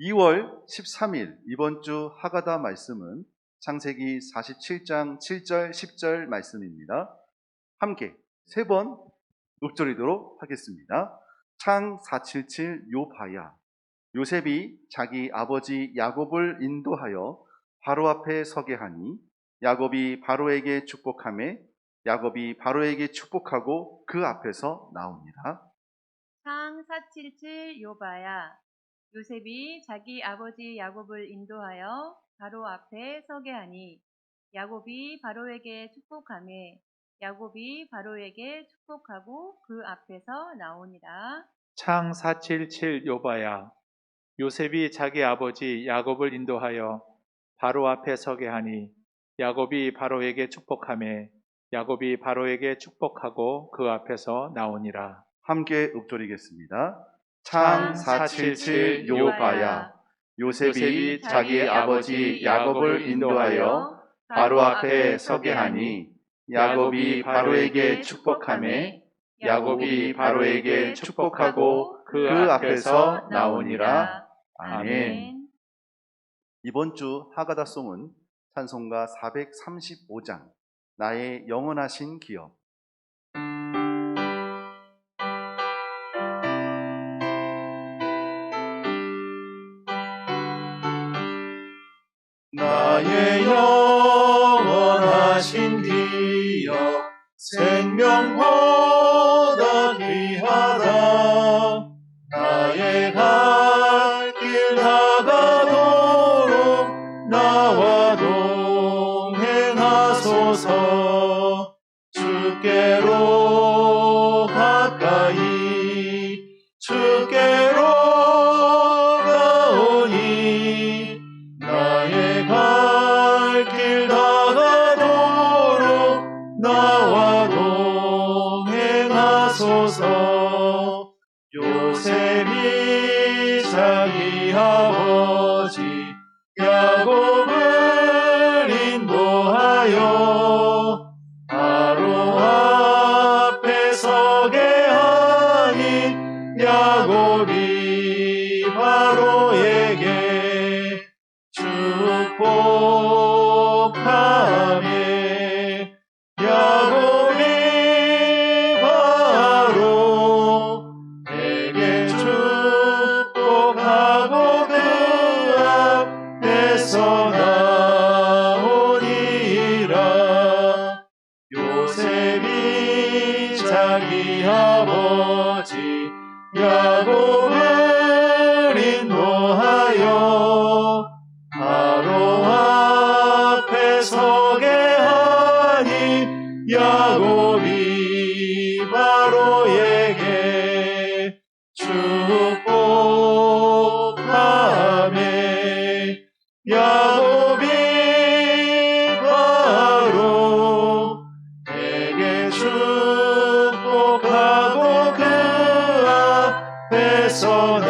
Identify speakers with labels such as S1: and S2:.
S1: 2월 13일 이번 주 하가다 말씀은 창세기 47장 7절 10절 말씀입니다. 함께 세 번 읊조리도록 하겠습니다. 창 477 요바야 요셉이 자기 아버지 야곱을 인도하여 바로 앞에 서게 하니 야곱이 바로에게 축복함에 야곱이 바로에게 축복하고 그 앞에서 나옵니다.
S2: 상477 요바야 요셉이 자기 아버지 야곱을 인도하여 바로 앞에 서게 하니 야곱이 바로에게 축복하매 야곱이 바로에게 축복하고 그 앞에서 나오니라.
S3: 창 477 요바야. 요셉이 자기 아버지 야곱을 인도하여 바로 앞에 서게 하니 야곱이 바로에게 축복하매 야곱이 바로에게 축복하고 그 앞에서 나오니라.
S1: 함께 읊조리겠습니다. 창 477 요바야 요셉이 자기 아버지 야곱을 인도하여 바로 앞에 서게 하니 야곱이 바로에게 축복하매 야곱이 바로에게 축복하고 그 앞에서 나오니라. 아멘. 이번 주 하가다송은 찬송가 435장 나의 영원하신 기업
S4: 나의 영원하신 기억 생명보다 귀하다. 나의 갈 길 나가도록 나와 동행하소서. 주께로 동행하소서. 요셉이 자기 아버지 야곱을 우리 아버지 야곱을 인도하여 바로 앞에 서게 하니 야곱이 바로에게 축복하며 so